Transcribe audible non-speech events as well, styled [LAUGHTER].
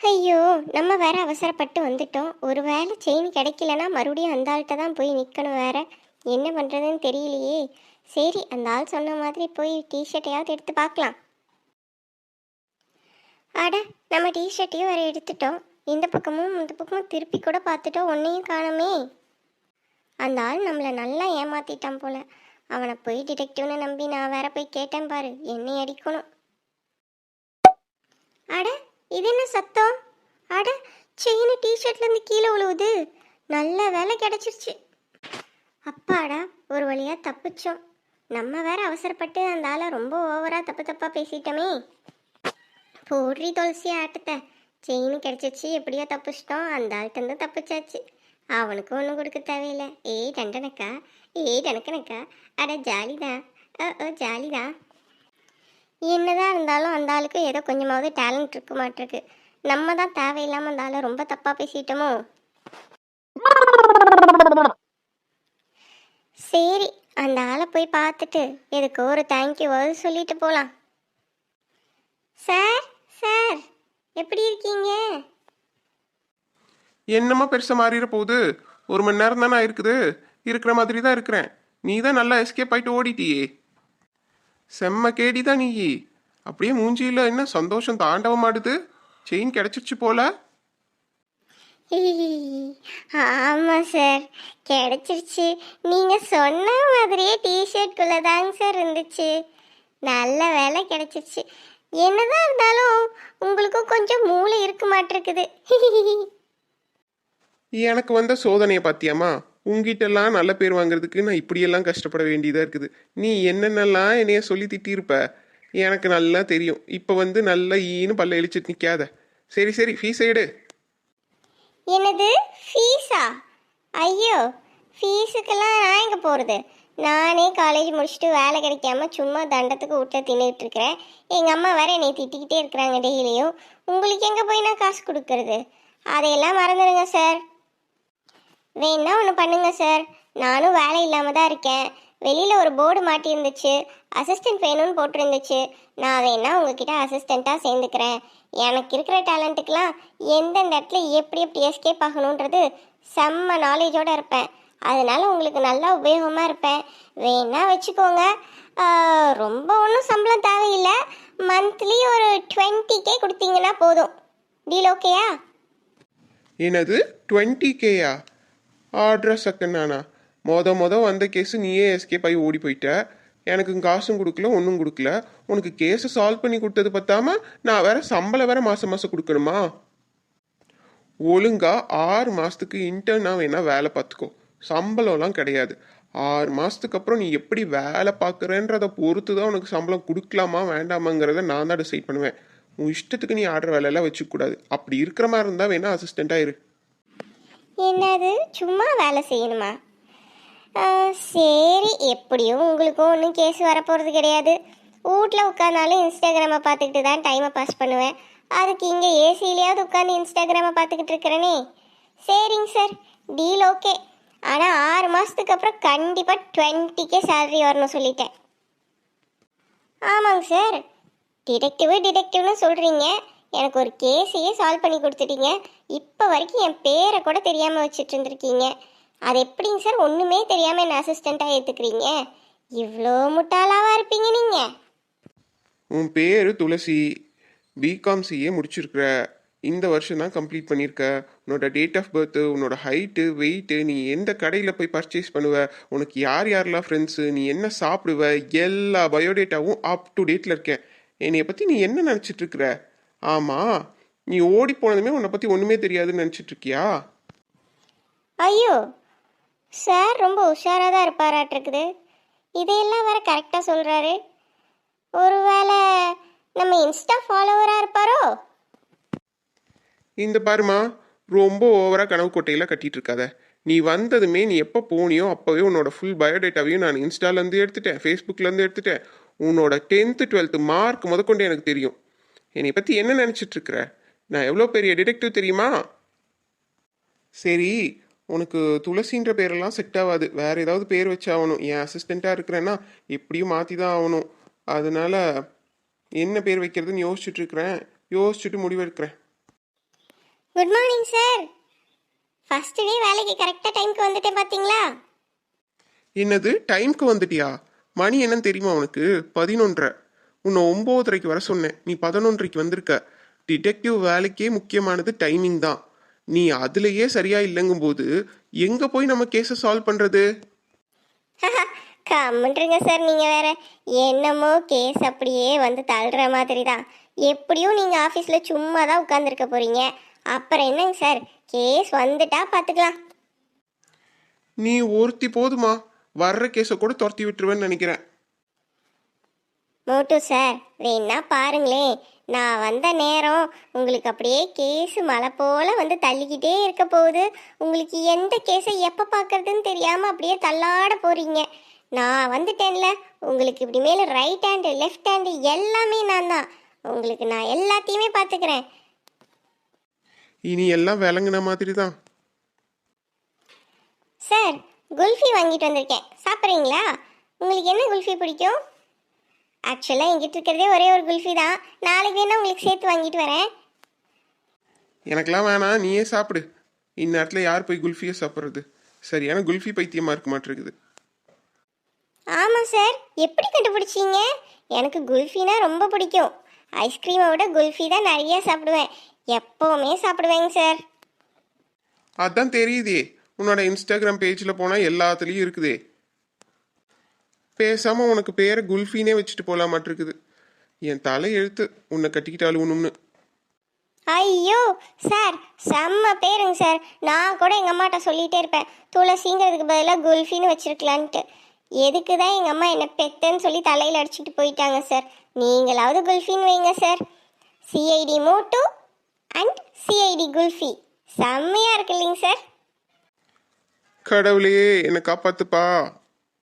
ஐயோ நம்ம வேற அவசரப்பட்டு வந்துட்டோம். ஒரு வேளை செயின் கிடைக்கலனா மறுபடியும் அந்த ஆள்கிட்ட தான் போய் நிற்கணும் வேற. என்ன பண்ணுறதுன்னு தெரியலையே. சரி அந்த ஆள் சொன்ன மாதிரி போய் டிஷர்ட்டையாவது எடுத்து பார்க்கலாம். அட நம்ம டிஷர்ட்டையும் வேற எடுத்துட்டோம். இந்த பக்கமும் இந்த பக்கமும் திருப்பி கூட பார்த்துட்டோம். ஒன்றையும் காணுமே. அந்த ஆள் நம்மளை நல்லா ஏமாத்திட்டான் போல. அவனை போய் டிடெக்டிவ்னு நம்பி நான் வேற போய் கேட்டேன் பாரு. என்னை அடிக்கணும். அட இது என்ன சத்தம்? அட செயின் டிஷர்ட்லேருந்து கீழே விழுவுது நல்ல வேலை கிடச்சிருச்சு. அப்பாடா ஒரு வழியாக தப்பிச்சோம். நம்ம வேற அவசரப்பட்டு அந்த ஆளை ரொம்ப ஓவராக தப்பு தப்பாக பேசிட்டோமே. போடுறி துளசி ஆட்டத்தை செயின் கிடச்சிச்சு எப்படியோ தப்பிச்சிட்டோம். அந்த ஆள்கிட்ட தப்பிச்சாச்சு. அவனுக்கு ஒன்றும் கொடுக்க தேவையில்லை. ஏய் டண்டனக்கா ஏய் டனக்கனக்கா அட ஜாலிதான். ஓ ஓ ஜாலிதான். என்னதான் இருந்தாலும் அந்த ஆளுக்கு ஏதோ கொஞ்சமாவது டேலண்ட் இருக்க மாட்டிருக்கு. நம்ம தான் தேவையில்லாமல் அந்த ஆளை ரொம்ப தப்பாக பேசிட்டோமோ? சரி அந்த ஆளை போய் பார்த்துட்டு எதுக்கு ஒரு தேங்க்யூ வேர்டு சொல்லிட்டு போகலாம் சார் சார் எப்படி இருக்கீங்க? என்னம்மா பெருசாக மாறிட போகுது. ஒரு மணி நேரம் தானே இருக்குது இருக்கிற மாதிரி தான் இருக்கிறேன். நீ தான் நல்லா எஸ்கேப் ஆயிட்டு ஓடிட்டியே. செம்ம கேடி தான் நீ. அப்படியே மூஞ்சியில் என்ன சந்தோஷம் தாண்டவம் ஆடுது செயின் கிடைச்சிருச்சு போல. [LAUGHS] ஆமாம் சார். கிடைச்சிருச்சு. நீங்கள் சொன்ன மாதிரியே டிஷர்ட்குள்ளே தாங்க சார் இருந்துச்சு. நல்ல வேலை கிடைச்சிருச்சு. என்னதான் இருந்தாலும் உங்களுக்கும் கொஞ்சம் மூளை இருக்க மாட்டிருக்குது. [LAUGHS] எனக்கு வந்த சோதனையை பார்த்தியாம்மா? உங்ககிட்டலாம் நல்ல பேர் வாங்குறதுக்கு நான் இப்படியெல்லாம் கஷ்டப்பட வேண்டியதாக இருக்குது. நீ என்னென்னலாம் என்னைய சொல்லி திட்டியிருப்ப எனக்கு நல்லா தெரியும். இப்போ வந்து நல்லா ஈன்னு பல்ல இழிச்சிட்டு நிற்காத சரி சரி ஃபீஸ் எடு. என்னது? ஃபீஸா ஐயோ ஃபீஸுக்கெல்லாம் நான் எங்கே போகிறது நானே காலேஜ் முடிச்சுட்டு வேலை கிடைக்காம சும்மா தண்டத்துக்கு வீட்டில் தின்னுட்டு இருக்கிறேன். எங்கள் அம்மா வேற என்னை திட்டிக்கிட்டே இருக்கிறாங்க டெய்லியும். உங்களுக்கு எங்கே போய் நான் காசு கொடுக்கறது? அதையெல்லாம் மறந்துடுங்க சார் வேணா ஒன்று பண்ணுங்க சார் நானும் வேலை இல்லாமல் தான் இருக்கேன். வெளியில் ஒரு போர்டு மாட்டி இருந்துச்சு அசிஸ்டன்ட் வேணும்னு போட்டிருந்துச்சு. நான் வேணா உங்ககிட்ட அசிஸ்டண்ட்டாக சேர்ந்துக்கிறேன். எனக்கு இருக்கிற டேலண்ட்டுக்கெலாம் எந்தெந்த இடத்துல எப்படி எப்படி எஸ்கேப் ஆகணுன்றது செம்ம நாலேஜோடு இருப்பேன். அதனால உங்களுக்கு நல்லா உபயோகமாக இருப்பேன். வேணா வச்சுக்கோங்க. ரொம்ப ஒன்றும் சம்பளம் தேவையில்லை. மந்த்லி ஒரு டுவெண்ட்டி கே கொடுத்தீங்கன்னா போதும். டீல் ஓகேயா என்னது? டுவெண்ட்டி கேயா ஆட்ரா செகண்ட் மொத மொத வந்த கேஸு நீயே எஸ்கேப் ஆகி ஓடி போயிட்ட. எனக்கு காசும் கொடுக்கல ஒன்றும் கொடுக்கல. உனக்கு கேஸை சால்வ் பண்ணி கொடுத்தது பார்த்தாம நான் வேற சம்பளம் வேற மாதம் மாதம் கொடுக்கணுமா? ஒழுங்கா ஆறு மாதத்துக்கு இன்டர்னாக வேணா வேலை பார்த்துக்கோ. சம்பளம்லாம் கிடையாது. ஆறு மாதத்துக்கு அப்புறம் நீ எப்படி வேலை பார்க்குறேன்றதை பொறுத்து தான் உனக்கு சம்பளம் கொடுக்கலாமா வேண்டாமாங்கிறத நான் தான் டிசைட் பண்ணுவேன். உன் இஷ்டத்துக்கு நீ ஆடுற வேலையெல்லாம் வச்சுக்கூடாது அப்படி இருக்கிற மாதிரி இருந்தால் வேணால் அசிஸ்டண்ட்டாக இரு. என்னது? சும்மா வேலை செய்யணுமா? சரி எப்படியும் உங்களுக்கும் ஒன்றும் கேஸ் வரப்போகிறது கிடையாது. வீட்டில் உட்காந்தாலும் இன்ஸ்டாகிராமை பார்த்துக்கிட்டு தான் டைமை பாஸ் பண்ணுவேன். அதுக்கு இங்கே ஏசியிலையாவது உட்காந்து இன்ஸ்டாகிராமை பார்த்துக்கிட்டு இருக்கிறேனே. சரிங்க சார் டீல் ஓகே ஆனால் ஆறு மாதத்துக்கு அப்புறம் கண்டிப்பாக டுவெண்ட்டிக்கே சேலரி வரணும் சொல்லிட்டேன். ஆமாங்க சார் டிடெக்டிவ் டிடெக்டிவ்னு சொல்கிறீங்க எனக்கு ஒரு கேஸையே சால்வ் பண்ணி கொடுத்துட்டீங்க. இப்போ வரைக்கும் என் பேரை கூட தெரியாமல் வச்சுட்டு இருந்திருக்கீங்க. அது எப்படிங்க சார் ஒன்றுமே தெரியாமல் என்ன அசிஸ்டண்ட்டாக ஏற்றுக்கிறீங்க இவ்வளோ முட்டாளாவாக இருப்பீங்க நீங்கள் உன் பேர் துளசி. BCom CA முடிச்சிருக்கிற. இந்த வருஷம் தான் கம்ப்ளீட் பண்ணியிருக்க உன்னோட டேட் ஆஃப் பர்த்து உன்னோட ஹைட்டு வெயிட்டு நீ எந்த கடையில் போய் பர்ச்சேஸ் பண்ணுவ? உனக்கு யார் யாரெல்லாம் ஃப்ரெண்ட்ஸு நீ என்ன சாப்பிடுவ? எல்லா பயோடேட்டாவும் அப் டு டேட்டில் இருக்கேன். என்னைய பற்றி நீ என்ன நினச்சிட்ருக்குற ஆமாம் நீ ஓடி போனதுமே உன்னை பற்றி ஒன்றுமே தெரியாதுன்னு நினச்சிட்டு இருக்கியா? ஐயோ சார் ரொம்ப உஷாராக தான் இருப்பாராட்டிருக்குது. இதையெல்லாம் வேற கரெக்டாக சொல்கிறாரு ஒருவேளை நம்ம இன்ஸ்டா ஃபாலோவராக இருப்பாரோ? இந்த பாருமா ரொம்ப ஓவராக கனவு கோட்டையில் கட்டிட்டு இருக்காத. நீ வந்ததுமே நீ எப்போ போனியோ அப்போவே உன்னோட ஃபுல் பயோடேட்டாவையும் நான் இன்ஸ்டாலேருந்து எடுத்துட்டேன் ஃபேஸ்புக்லேருந்து எடுத்துட்டேன். உன்னோட டென்த்து டுவெல்த்து மார்க் முதற்கொண்டு எனக்கு தெரியும். என்னை பற்றி என்ன நினச்சிட்டு இருக்கிற நான் எவ்வளோ பெரிய டிடெக்டிவ் தெரியுமா? சரி உனக்கு துளசின்ற பேரெல்லாம் செட் ஆகாது. வேற ஏதாவது பேர் வச்சாகணும் என் அசிஸ்டண்ட்டாக இருக்கிறேன்னா எப்படியும் மாற்றி தான் ஆகணும். அதனால என்ன பேர் வைக்கிறதுன்னு யோசிச்சுட்டு இருக்கிறேன் யோசிச்சுட்டு முடிவெடுக்கிறேன். Good morning sir first day வேலைக்கு கரெக்டாக டைம்க்கு வந்துட்டேன் பார்த்தீங்களா என்னது டைம்க்கு வந்துட்டியா? மணி என்னன்னு தெரியுமா உனக்கு? பதினொன்றரை. உன்னை ஒம்போதரைக்கு வர சொன்னேன். நீ பதினொன்றரைக்கு வந்திருக்க. டிடெக்டிவ் வேலைக்கே முக்கியமானது டைமிங் தான். நீ அதுலயே சரியா இல்லைங்கும்போது எங்க போய் நம்ம கேஸை சால்வ் பண்றது? கம்முன்றுங்க சார் நீங்கள் வேற. என்னமோ கேஸ் அப்படியே வந்து தள்ளுற மாதிரி தான். எப்படியும் நீங்கள் ஆஃபீஸில் சும்மா தான் உட்காந்துருக்க போகிறீங்க அப்புறம் என்னங்க சார்? கேஸ் வந்துட்டா பார்த்துக்கலாம் நீ ஒருத்தி போதுமா? வர்ற கேஸை கூட துரத்தி விட்டுருவேன்னு நினைக்கிறேன். மோட்டு சார் வேணா பாருங்களேன். நான் வந்த நேரம் உங்களுக்கு அப்படியே கேஸ் மலை போல வந்து தள்ளிக்கிட்டே இருக்க போகுது. உங்களுக்கு எந்த கேஸை எப்போ பார்க்கறதுன்னு தெரியாமல் அப்படியே தள்ளாட போறீங்க. நான் வந்துட்டேன்ல. உங்களுக்கு இப்படி மேலே ரைட் ஹேண்டு லெஃப்ட் ஹேண்டு எல்லாமே நான் தான் உங்களுக்கு நான் எல்லாத்தையுமே பார்த்துக்கிறேன். இனி எல்லாம் விளங்குன மாதிரி தான் சார் குல்ஃபி வாங்கிட்டு வந்திருக்கேன். சாப்பிட்றீங்களா? உங்களுக்கு என்ன குல்ஃபி பிடிக்கும்? ஆக்சுவலாக எங்கிட்ட இருக்கிறதே ஒரே ஒரு குல்ஃபி தான். நாளைக்கு வேணா உங்களுக்கு சேர்த்து வாங்கிட்டு வரேன். எனக்கெல்லாம் வேணாம். நீயே சாப்பிடு. இந்நேரத்தில் யார் போய் குல்ஃபியை சாப்பிட்றது? சரியான குல்ஃபி பைத்தியமா இருக்க மாட்டிருக்குது ஆமாம் சார் எப்படி கண்டுபிடிச்சீங்க? எனக்கு குல்ஃபினா ரொம்ப பிடிக்கும். ஐஸ்கிரீமை விட குல்ஃபி தான் நிறைய சாப்பிடுவேன். எப்போவுமே சாப்பிடுவேங்க சார் அதான் தெரியுதே. உன்னோட இன்ஸ்டாகிராம் பேஜில் போனால் எல்லாத்துலேயும் இருக்குதே. பேசாமல் உனக்கு பேரை குல்ஃபினே வச்சுட்டு போகலாம் மாட்டிருக்குது என் தலை எழுத்து உன்னை கட்டிக்கிட்டாலும் ஒன்றும்னு ஐயோ சார் செம்ம பேருங்க சார். நான் கூட எங்கள் அம்மாட்ட சொல்லிகிட்டே இருப்பேன். துளசிங்கிறதுக்கு பதிலாக குல்ஃபின்னு வச்சிருக்கலான்ட்டு. எதுக்கு தான் எங்கள் அம்மா என்னை பெத்தன்னு சொல்லி தலையில் அடிச்சுட்டு போயிட்டாங்க சார். நீங்களாவது குல்ஃபின்னு வைங்க sir. CID Motu and CID Kulfi. செம்மையாக இருக்கு இல்லைங்க சார். கடவுளே என்னை காப்பாத்துப்பா.